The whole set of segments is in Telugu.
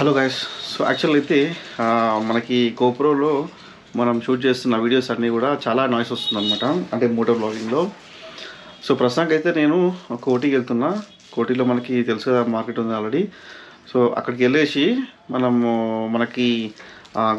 హలో గాయస్ సో యాక్చువల్ అయితే మనకి గోప్రోలో మనం షూట్ చేస్తున్న వీడియోస్ అన్నీ కూడా చాలా నాయిస్ వస్తుందన్నమాట. అంటే మోటో బ్లాగింగ్లో సో ప్రస్తుతానికి అయితే నేను కోటికి వెళ్తున్నా. కోటిలో మనకి తెలుసు కదా మార్కెట్ ఉంది ఆల్రెడీ సో అక్కడికి వెళ్ళేసి మనము మనకి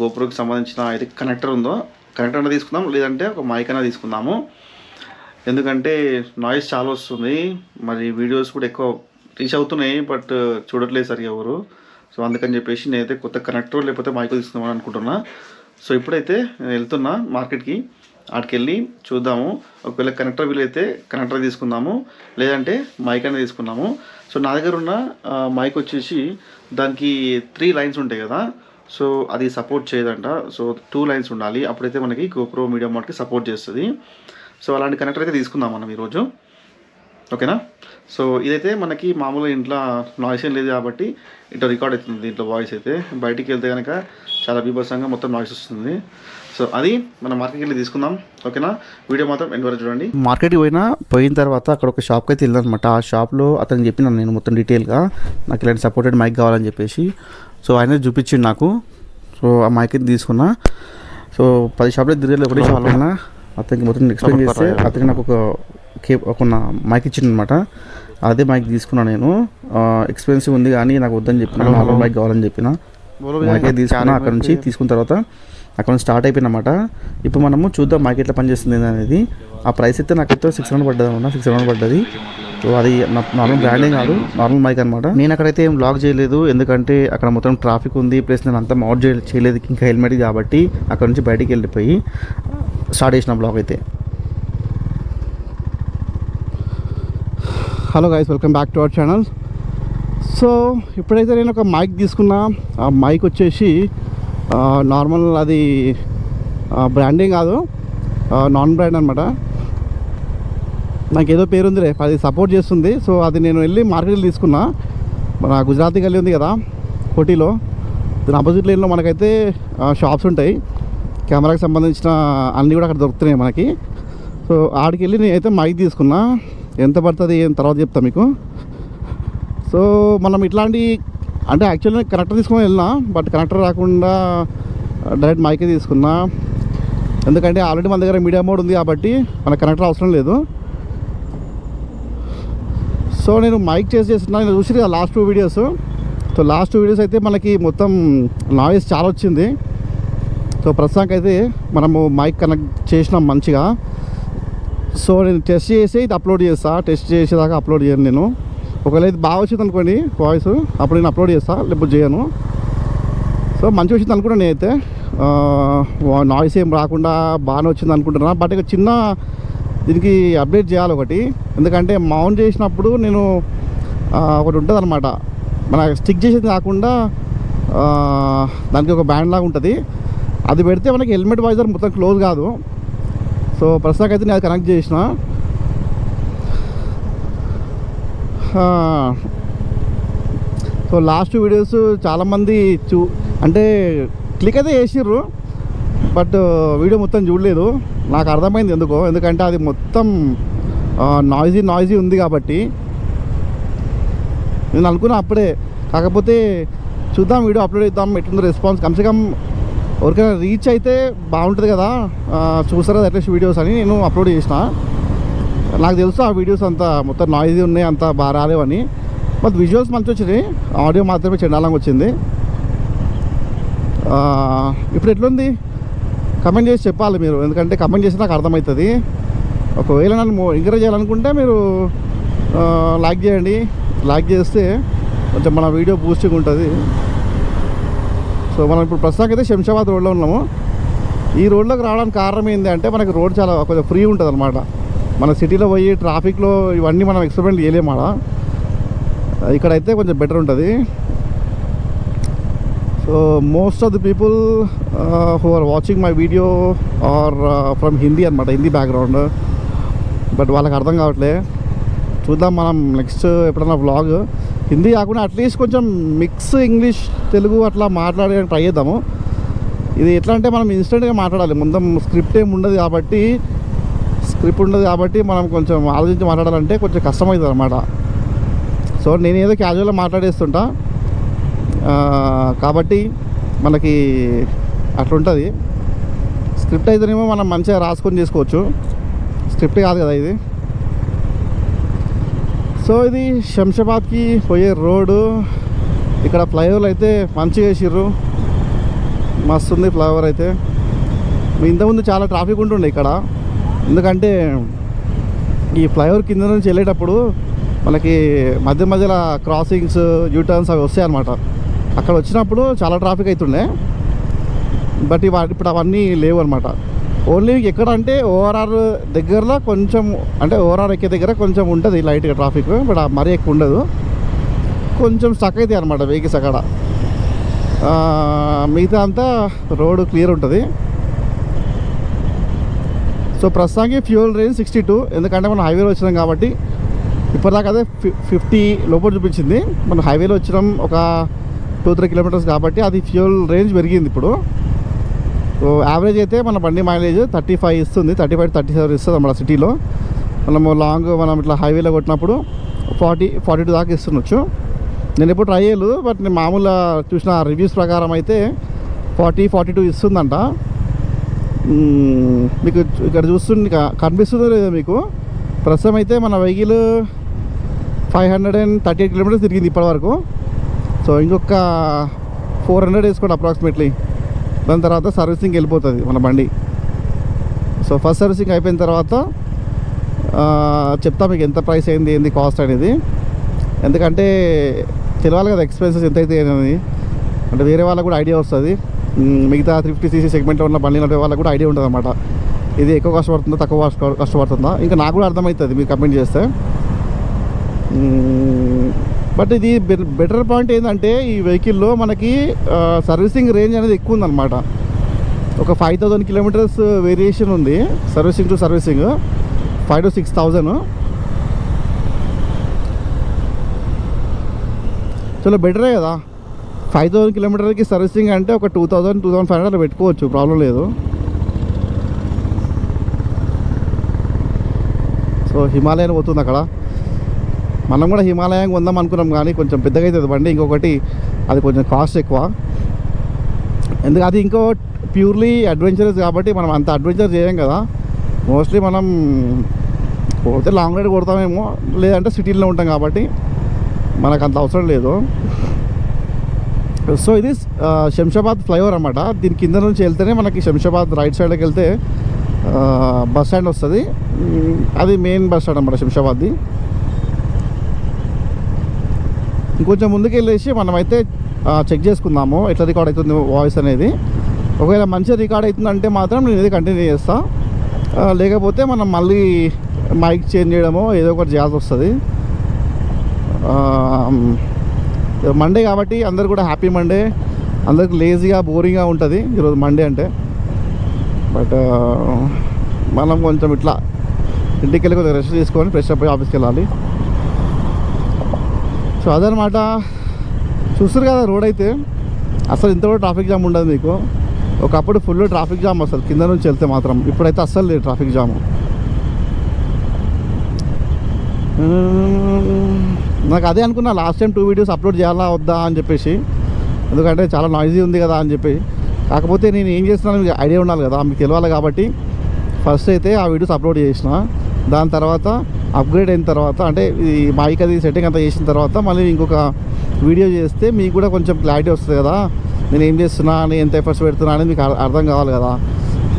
గోప్రోకి సంబంధించిన అయితే కనెక్టర్ ఉందో కనెక్టర్ అయినా తీసుకుందాం లేదంటే ఒక మైక్ అయినా తీసుకుందాము. ఎందుకంటే నాయిస్ చాలా వస్తుంది. మరి వీడియోస్ కూడా ఎక్కువ రీచ్ అవుతున్నాయి బట్ చూడట్లేదు సరిగా ఎవరు. సో అందుకని చెప్పేసి నేనైతే కొత్త కనెక్టర్ లేకపోతే మైక్ తీసుకుందామని అనుకుంటున్నా. సో ఇప్పుడైతే నేను వెళ్తున్నా మార్కెట్కి. ఆడికి వెళ్ళి చూద్దాము. ఒకవేళ కనెక్టర్ వీలైతే కనెక్టర్ తీసుకుందాము. లేదంటే మైక్ అనేది తీసుకున్నాము సో నా దగ్గర ఉన్న మైక్ వచ్చేసి దానికి త్రీ లైన్స్ ఉంటాయి కదా. సో అది సపోర్ట్ చేయదంట. సో టూ లైన్స్ ఉండాలి. అప్పుడైతే మనకి గోప్రో మీడియం మార్ట్కి సపోర్ట్ చేస్తుంది. సో అలాంటి కనెక్టర్ అయితే తీసుకుందాం మనం ఈరోజు. ఓకేనా? సో ఇదైతే మనకి మామూలుగా ఇంట్లో నాయిస్ ఏం లేదు కాబట్టి ఇట్లా రికార్డ్ అవుతుంది దీంట్లో వాయిస్ అయితే. బయటికి వెళ్తే కనుక చాలా బీభత్సంగా మొత్తం నాయిస్ వస్తుంది. సో అది మనం మార్కెట్కి వెళ్ళి తీసుకుందాం. ఓకేనా? వీడియో మాత్రం ఎండ్ వరకు చూడండి. మార్కెట్కి పోయినా పోయిన తర్వాత అక్కడ ఒక షాప్కి అయితే వెళ్ళానమాట ఆ షాప్లో అతను చెప్పినాను నేను మొత్తం డీటెయిల్గా నాకు ఇలాంటి సపోర్టెడ్ మైక్ కావాలని చెప్పేసి. సో ఆయన చూపించిండు నాకు. సో ఆ మైక్ అయితే తీసుకున్నా. సో పది షాప్లో తిరిగి ఒకటే షాప్ అయినా అతనికి మొత్తం ఎక్స్ప్లెయిన్ చేస్తే అతనికి నాకు ఒక కే ఒక మైక్ ఇచ్చిండు అనమాట అదే మైక్ తీసుకున్నాను నేను. ఎక్స్పెన్సివ్ ఉంది కానీ నాకు వద్దని చెప్పిన నార్మల్ మైక్ కావాలని చెప్పిన. మైక్ తీసుకున్నా అక్కడ నుంచి తీసుకున్న తర్వాత అక్కడ నుంచి స్టార్ట్ అయిపోయినమాట ఇప్పుడు మనము చూద్దాం మైక్ ఎట్లా పనిచేస్తుంది అనేది. ఆ ప్రైస్ అయితే నాకైతే సిక్స్ హండ్రెడ్ పడ్డది అన్న సిక్స్ హండ్రెడ్ పడ్డది. సో అది నార్మల్ బ్రాండింగ్ కాదు నార్మల్ మైక్ అనమాట నేను అక్కడైతే ఏం బ్లాగ్ చేయలేదు ఎందుకంటే అక్కడ మొత్తం ట్రాఫిక్ ఉంది ప్లస్ నేను అంతా మౌట్ చేయలేదు ఇంకా హెల్మెట్ కాబట్టి అక్కడ నుంచి బయటికి వెళ్ళిపోయి స్టార్ట్ చేసిన బ్లాగ్ అయితే. Hello guys welcome back to our channel so ఇప్పుడైతే నేను ఒక మైక్ తీసుకున్నా. ఆ మైక్ వచ్చేసి నార్మల్ అది బ్రాండింగ్ కాదు. నాన్ బ్రాండ్ అనమాట నాకు ఏదో పేరు ఉంది రే అది సపోర్ట్ చేస్తుంది. సో అది నేను వెళ్ళి మార్కెట్లో తీసుకున్నా. మన గుజరాతీ గల్లీ ఉంది కదా కోటీలో. దాని ఆపోజిట్ లైన్లో మనకైతే షాప్స్ ఉంటాయి. కెమెరాకి సంబంధించిన అన్నీ కూడా అక్కడ దొరుకుతున్నాయి మనకి. సో ఆడికి వెళ్ళి నేనైతే మైక్ తీసుకున్నా. ఎంత పడుతుంది ఏం తర్వాత చెప్తా మీకు. సో మనం ఇట్లాంటి అంటే యాక్చువల్గా కనెక్టర్ తీసుకొని వెళ్ళినా బట్ కనెక్టర్ రాకుండా డైరెక్ట్ మైకే తీసుకున్నా. ఎందుకంటే ఆల్రెడీ మన దగ్గర మీడియా మోడ్ ఉంది కాబట్టి మన కనెక్టర్ అవసరం లేదు. సో నేను మైక్ చేసి చేస్తున్నా నేను చూసి last two videos so last two videos అయితే మనకి మొత్తం నాయిస్ చాలా వచ్చింది. సో ప్రస్తుతానికి అయితే మనము మైక్ కనెక్ట్ చేసినాం మంచిగా. సో నేను టెస్ట్ చేసి ఇది అప్లోడ్ చేస్తా. టెస్ట్ చేసేదాకా అప్లోడ్ చేయను నేను. ఒకవేళ ఇది బాగా వచ్చింది అనుకోండి వాయిస్ అప్పుడు నేను అప్లోడ్ చేస్తా లేకపోతే చేయను. సో మంచి వచ్చింది అనుకుంటా నేనైతే. నాయిస్ ఏం రాకుండా బాగానే వచ్చింది అనుకుంటున్నా. బట్ ఇక చిన్న దీనికి అప్డేట్ చేయాలి ఒకటి. ఎందుకంటే మౌంట్ చేసినప్పుడు నేను ఒకటి ఉంటుంది అనమాట మన స్టిక్ చేసేది కాకుండా దానికి ఒక బ్యాండ్ లాగా ఉంటుంది. అది పెడితే మనకి హెల్మెట్ వైజర్ మొత్తం క్లోజ్ కాదు. సో ప్రస్తుతానికి అయితే నేను అది కనెక్ట్ చేసిన. సో లాస్ట్ వీడియోస్ చాలామంది చూ అంటే క్లిక్ అయితే చేసిర్రు బట్ వీడియో మొత్తం చూడలేదు. నాకు అర్థమైంది ఎందుకో ఎందుకంటే అది మొత్తం నాయిజీ నాయిజీ ఉంది కాబట్టి. నేను అనుకున్నా అప్పుడే. కాకపోతే చూద్దాం వీడియో అప్లోడ్ చేద్దాం ఎట్లుందో రెస్పాన్స్ కమ్సే కమ్ ఎవరికైనా రీచ్ అయితే బాగుంటుంది కదా చూసారా చూస్తారా అట్లీస్ట్ వీడియోస్ అని నేను అప్లోడ్ చేసిన. నాకు తెలుసు ఆ వీడియోస్ అంతా మొత్తం నాయిజీ ఉన్నాయి అంత బాగా రాలేవని బట్ విజువల్స్ మంచి వచ్చినాయి. ఆడియో మాత్రమే చెండాలంగా వచ్చింది. ఇప్పుడు ఎట్లుంది? కమెంట్ చేసి చెప్పాలి మీరు. ఎందుకంటే కమెంట్ చేసి నాకు అర్థమవుతుంది. ఒకవేళ నన్ను ఎంకరేజ్ చేయాలనుకుంటే మీరు ఆ, లైక్ చేయండి. లైక్ చేస్తే కొంచెం మన వీడియో బూస్టింగ్ ఉంటుంది. సో మనం ఇప్పుడు ప్రస్తుతానికి అయితే శంషాబాద్ రోడ్లో ఉన్నాము. ఈ రోడ్లోకి రావడానికి కారణం ఏంటి అంటే మనకి రోడ్ చాలా కొంచెం ఫ్రీ ఉంటుంది అనమాట మన సిటీలో పోయి ట్రాఫిక్లో ఇవన్నీ మనం ఎక్స్పెరిమెంట్ చేయలేము ఆడ. ఇక్కడైతే కొంచెం బెటర్ ఉంటుంది. So most of the people who are watching my video are from Hindi అనమాట హిందీ బ్యాక్గ్రౌండ్. బట్ వాళ్ళకి అర్థం కావట్లే. చూద్దాం మనం నెక్స్ట్ ఎప్పుడైనా వ్లాగ్ హిందీ కాకుండా అట్లీస్ట్ కొంచెం మిక్స్ ఇంగ్లీష్ తెలుగు అట్లా మాట్లాడడానికి ట్రై చేద్దాము. ఇది ఎట్లా అంటే మనం ఇన్స్టెంట్గా మాట్లాడాలి. ముందు స్క్రిప్ట్ ఏమి ఉండదు కాబట్టి స్క్రిప్ట్ ఉండదు కాబట్టి మనం కొంచెం ఆలోచించి మాట్లాడాలంటే కొంచెం కష్టమవుతుంది అనమాట సో నేను ఏదో క్యాజువల్గా మాట్లాడేస్తుంటా. కాబట్టి మనకి అట్లుంటుంది స్క్రిప్ట్ అయితేనేమో మనం మంచిగా రాసుకొని చేసుకోవచ్చు. స్క్రిప్ట్ కాదు కదా ఇది. సో ఇది శంషాబాద్కి పోయే రోడ్డు. ఇక్కడ ఫ్లైఓవర్ అయితే మంచిగా వేసిర్రు. మస్తు ఉంది ఫ్లైఓవర్ అయితే. ఇంతకుముందు చాలా ట్రాఫిక్ ఉంటుండే ఇక్కడ. ఎందుకంటే ఈ ఫ్లైఓవర్ కింద నుంచి వెళ్ళేటప్పుడు మనకి మధ్య మధ్యలో క్రాసింగ్స్ యూటర్న్స్ అవి వస్తాయి అన్నమాట అక్కడ వచ్చినప్పుడు చాలా ట్రాఫిక్ అవుతుండే బట్ ఇప్పుడు అవన్నీ లేవు అనమాట ఓన్లీ ఎక్కడ అంటే ఓఆర్ఆర్ దగ్గరలో కొంచెం అంటే ఓఆర్ఆర్ ఎక్కే దగ్గర కొంచెం ఉంటుంది లైట్గా ట్రాఫిక్ బట్ మరీ ఎక్కువ ఉండదు. కొంచెం స్టక్ అవుతాయి అనమాట వెహికల్స్ అక్కడ. మిగతా అంతా రోడ్ క్లియర్ ఉంటుంది. సో ప్రస్తుతానికి ఫ్యూల్ రేంజ్ సిక్స్టీ టూ ఎందుకంటే మనం హైవేలో వచ్చినాం కాబట్టి ఇప్పటిదాకా అదే ఫిఫ్టీ లోపల చూపించింది. మనం హైవేలో వచ్చినాం ఒక టూ త్రీ కిలోమీటర్స్ కాబట్టి అది ఫ్యూల్ రేంజ్ పెరిగింది ఇప్పుడు. యావరేజ్ అయితే మన బండి మైలేజ్ థర్టీ ఫైవ్ ఇస్తుంది. థర్టీ ఫైవ్ థర్టీ సెవెన్ ఇస్తుంది మన సిటీలో మనము లాంగ్ మనం ఇట్లా హైవేలో కొట్టినప్పుడు ఫార్టీ ఫార్టీ టూ దాకా ఇస్తుండొచ్చు. నేను ఎప్పుడు ట్రై చేయలేదు బట్ నేను మామూలుగా చూసిన రివ్యూస్ ప్రకారం అయితే ఫార్టీ ఫార్టీ టూ ఇస్తుందంట మీకు ఇక్కడ చూస్తుంది కనిపిస్తుందో లేదో మీకు. ప్రస్తుతం అయితే మన vehicle five hundred and thirty eight kilometres తిరిగింది ఇప్పటివరకు. సో ఇంకొక ఫోర్ హండ్రెడ్ వేసుకోండి అప్రాక్సిమేట్లీ దాని తర్వాత సర్వీసింగ్ వెళ్ళిపోతుంది మన బండి. సో ఫస్ట్ సర్వీసింగ్ అయిపోయిన తర్వాత చెప్తా మీకు ఎంత ప్రైస్ అయింది ఏంది కాస్ట్ అనేది. ఎందుకంటే తెలియాలి కదా ఎక్స్పెన్సెస్ ఎంత అయితే అనేది అంటే వేరే వాళ్ళకు కూడా ఐడియా వస్తుంది. మిగతా త్రీ ఫిఫ్టీ సీసీ సెగ్మెంట్లో ఉన్న బండి నడిపే వాళ్ళకు కూడా ఐడియా ఉంటుంది అనమాట ఇది ఎక్కువ కష్టపడుతుందా తక్కువ కష్టపడుతుందా? ఇంకా నాకు కూడా అర్థమవుతుంది మీరు కంప్లైంట్ చేస్తే. బట్ ఇది బె- బెటర్ పాయింట్ ఏంటంటే ఈ వెహికల్లో మనకి సర్వీసింగ్ రేంజ్ అనేది ఎక్కువ ఉందన్నమాట ఒక ఫైవ్ థౌజండ్ కిలోమీటర్స్ వేరియేషన్ ఉంది servicing to servicing. Five to six thousand చాలా బెటరే కదా. ఫైవ్ థౌసండ్ కిలోమీటర్కి సర్వీసింగ్ అంటే ఒక two thousand two thousand five hundred పెట్టుకోవచ్చు ప్రాబ్లం లేదు. సో హిమాలయన్ పోతుంది అక్కడ. మనం కూడా హిమాలయం కొందాం అనుకున్నాం కానీ కొంచెం పెద్దగా అవుతుంది బండి. ఇంకొకటి అది కొంచెం కాస్ట్ ఎక్కువ. ఎందుకు అది ఇంకో ప్యూర్లీ అడ్వెంచరస్ కాబట్టి మనం అంత అడ్వెంచర్ చేయం కదా. మోస్ట్లీ మనం పోతే లాంగ్ రైడ్ కొడతామేమో లేదంటే సిటీలో ఉంటాం కాబట్టి మనకు అంత అవసరం లేదు. సో ఇది శంషాబాద్ ఫ్లైఓవర్ అనమాట దీని కింద నుంచి వెళ్తేనే మనకి శంషాబాద్ రైట్ సైడ్కి వెళ్తే బస్ స్టాండ్ వస్తుంది. అది మెయిన్ బస్ స్టాండ్ అనమాట శంషాబాద్ది. ఇంకొంచెం ముందుకు వెళ్ళేసి మనమైతే చెక్ చేసుకుందాము. ఎట్లా రికార్డ్ అవుతుంది వాయిస్ అనేది. ఒకవేళ మంచిగా రికార్డ్ అవుతుందంటే మాత్రం నేను ఇది కంటిన్యూ చేస్తాను లేకపోతే మనం మళ్ళీ మైక్ చేంజ్ చేయడమో ఏదో ఒకటి చేయాల్సి వస్తుంది. మండే కాబట్టి అందరు కూడా హ్యాపీ మండే. అందరికి లేజీగా బోరింగ్గా ఉంటుంది ఈరోజు మండే అంటే. బట్ మనం కొంచెం ఇట్లా ఇంటికి వెళ్ళి కొంచెం రెస్ట్ తీసుకొని ఫ్రెష్ అప్ ఆఫీస్కి వెళ్ళాలి. సో అదనమాట చూస్తారు కదా రోడ్ అయితే. అసలు ఇంత కూడా ట్రాఫిక్ జామ్ ఉండదు మీకు. ఒకప్పుడు ఫుల్ ట్రాఫిక్ జామ్ అసలు కింద నుంచి వెళ్తే మాత్రం. ఇప్పుడైతే అస్సలు లేదు ట్రాఫిక్ జామ్. నాకు అదే అనుకున్నా last time two videos upload చేయాలా వద్దా అని చెప్పేసి. ఎందుకంటే చాలా నాయిజీ ఉంది కదా అని చెప్పి. కాకపోతే నేను ఏం చేస్తున్నాను మీకు ఐడియా ఉండాలి కదా మీకు తెలియాలి కాబట్టి. ఫస్ట్ అయితే ఆ వీడియోస్ అప్లోడ్ చేసిన. దాని తర్వాత అప్గ్రేడ్ అయిన తర్వాత అంటే ఈ మైక్ అది సెట్టింగ్ అంతా చేసిన తర్వాత మళ్ళీ ఇంకొక వీడియో చేస్తే మీకు కూడా కొంచెం క్లారిటీ వస్తుంది కదా. నేను ఏం చేస్తున్నా అని ఎంత ఎఫర్ట్స్ పెడుతున్నా అనేది మీకు అర్థం కావాలి కదా.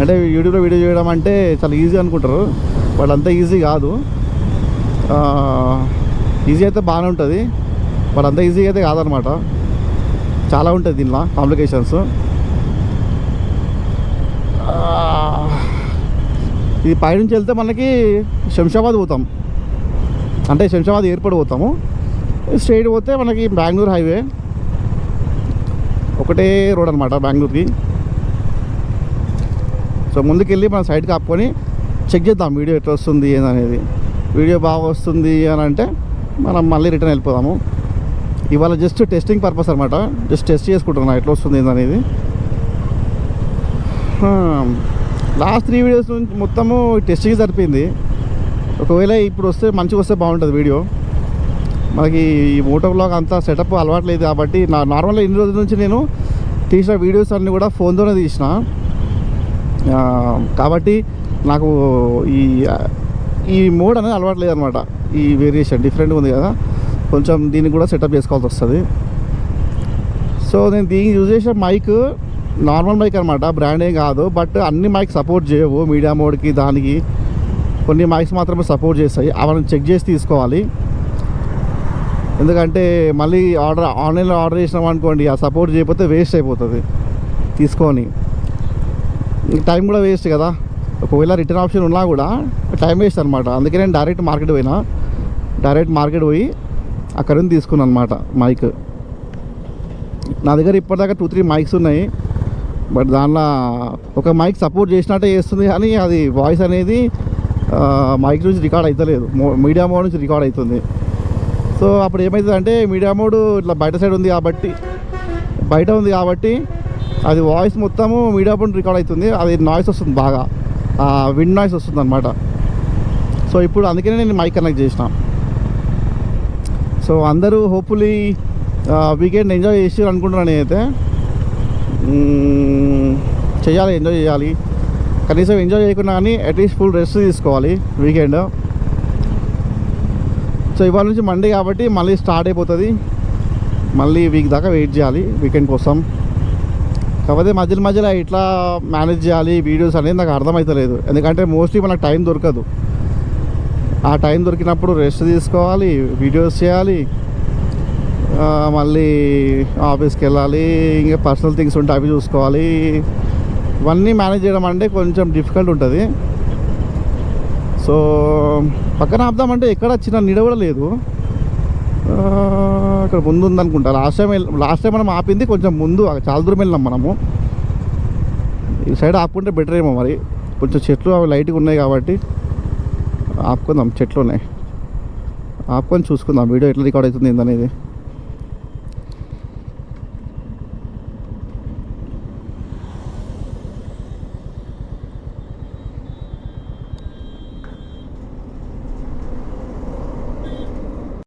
అంటే యూట్యూబ్లో వీడియో చేయడం అంటే చాలా ఈజీ అనుకుంటారు. బట్ అంత ఈజీ కాదు. ఈజీ అయితే బాగానే ఉంటుంది. బట్ అంత ఈజీ అయితే కాదనమాట. చాలా ఉంటుంది దీనిలో కాంప్లికేషన్స్. ఇది పైనుంచి వెళ్తే మనకి శంషాబాద్ పోతాం. అంటే శంషాబాద్ ఎయిర్పోర్ట్ పోతాము. స్ట్రైట్ పోతే మనకి బెంగళూరు హైవే. ఒకటే రోడ్ అనమాట బెంగళూరుకి. సో ముందుకెళ్ళి మనం సైడ్కి ఆపుకొని చెక్ చేద్దాం వీడియో ఎట్లా వస్తుంది ఏందనేది. వీడియో బాగా వస్తుంది అని అంటే మనం మళ్ళీ రిటర్న్ వెళ్ళిపోదాము. ఇవాళ జస్ట్ టెస్టింగ్ పర్పస్ అనమాట జస్ట్ టెస్ట్ చేసుకుంటున్నా ఎట్లా వస్తుంది ఏందనేది. లాస్ట్ త్రీ వీడియోస్ నుంచి మొత్తము టెస్ట్కి సరిపోయింది. ఒకవేళ ఇప్పుడు వస్తే మంచిగా వస్తే బాగుంటుంది వీడియో. మనకి ఈ మోటో బ్లాగ్ అంతా సెటప్ అలవాట్లేదు కాబట్టి నా నార్మల్గా ఇన్ని రోజుల నుంచి నేను తీసిన వీడియోస్ అన్నీ కూడా ఫోన్తోనే తీసిన. కాబట్టి నాకు ఈ ఈ మోడ్ అనేది అలవాట్లేదు అనమాట ఈ వేరియేషన్ డిఫరెంట్గా ఉంది కదా. కొంచెం దీన్ని కూడా సెటప్ చేసుకోవాల్సి వస్తుంది. సో నేను దీనికి యూజ్ చేసే మైక్ నార్మల్ మైక్ అనమాట బ్రాండ్ ఏం కాదు బట్ అన్ని మైక్ సపోర్ట్ చేయవు మీడియా మోడ్కి దానికి కొన్ని మైక్స్ మాత్రమే సపోర్ట్ చేస్తాయి. అవన్నీ చెక్ చేసి తీసుకోవాలి. ఎందుకంటే మళ్ళీ ఆర్డర్ ఆన్లైన్లో ఆర్డర్ చేసినాం అనుకోండి ఆ సపోర్ట్ చేయకపోతే వేస్ట్ అయిపోతుంది తీసుకొని. టైం కూడా వేస్ట్ కదా. ఒకవేళ రిటర్న్ ఆప్షన్ ఉన్నా కూడా టైం వేస్ట్ అనమాట అందుకే నేను డైరెక్ట్ మార్కెట్ పోయినా. డైరెక్ట్ మార్కెట్ పోయి అక్కడ నుంచి తీసుకున్నాను అనమాట మైక్ నా దగ్గర ఇప్పటిదాకా టూ త్రీ మైక్స్ ఉన్నాయి. బట్ దానిలో ఒక మైక్ సపోర్ట్ చేసినట్టే చేస్తుంది కానీ అది వాయిస్ అనేది మైక్ నుంచి రికార్డ్ అవుతలేదు మీడియా మోడ్ నుంచి రికార్డ్ అవుతుంది సో అప్పుడు ఏమవుతుంది అంటే మీడియా మోడ్ ఇట్లా బయట సైడ్ ఉంది కాబట్టి బయట ఉంది కాబట్టి అది వాయిస్ మొత్తము మీడియా మోడ్ రికార్డ్ అవుతుంది అది నాయిస్ వస్తుంది బాగా. విండ్ నాయిస్ వస్తుంది అనమాట సో ఇప్పుడు అందుకనే నేను మైక్ కనెక్ట్ చేసిన. సో అందరూ హోప్ఫుల్లీ వీకెండ్ ఎంజాయ్ చేసి అనుకుంటున్నాను నేనైతే చేయాలి ఎంజాయ్ చేయాలి. కనీసం ఎంజాయ్ చేయకుండా కానీ అట్లీస్ట్ ఫుల్ రెస్ట్ తీసుకోవాలి వీకెండ్ సో ఇవాళ నుంచి మండే కాబట్టి మళ్ళీ స్టార్ట్ అయిపోతుంది. మళ్ళీ వీక్ దాకా వెయిట్ చేయాలి వీకెండ్ కోసం. కాకపోతే మధ్యలో మధ్యలో ఇట్లా మేనేజ్ చేయాలి వీడియోస్ అనేది నాకు అర్థమవుతలేదు ఎందుకంటే మోస్ట్లీ మనకు టైం దొరకదు. ఆ టైం దొరికినప్పుడు రెస్ట్ తీసుకోవాలి వీడియోస్ చేయాలి. మళ్ళీ ఆఫీస్కి వెళ్ళాలి ఇంకా పర్సనల్ థింగ్స్ ఉంటే అవి చూసుకోవాలి. ఇవన్నీ మేనేజ్ చేయడం అంటే కొంచెం డిఫికల్ట్ ఉంటుంది. సో పక్కన ఆపుదామంటే ఎక్కడ చిన్న నీడ కూడా లేదు. అక్కడ ఇక్కడ ముందు ఉందనుకుంటా. లాస్ట్ టైం లాస్ట్ టైం మనం ఆపింది కొంచెం ముందు చాలా దూరం వెళ్ళినాం మనము. ఈ సైడ్ ఆపుకుంటే బెటర్ ఏమో మరి. కొంచెం చెట్లు అవి లైట్గా ఉన్నాయి కాబట్టి ఆపుకుందాం చెట్లు ఉన్నాయి ఆపుకొని చూసుకుందాం వీడియో ఎట్లా రికార్డ్ అవుతుంది ఏందనేది.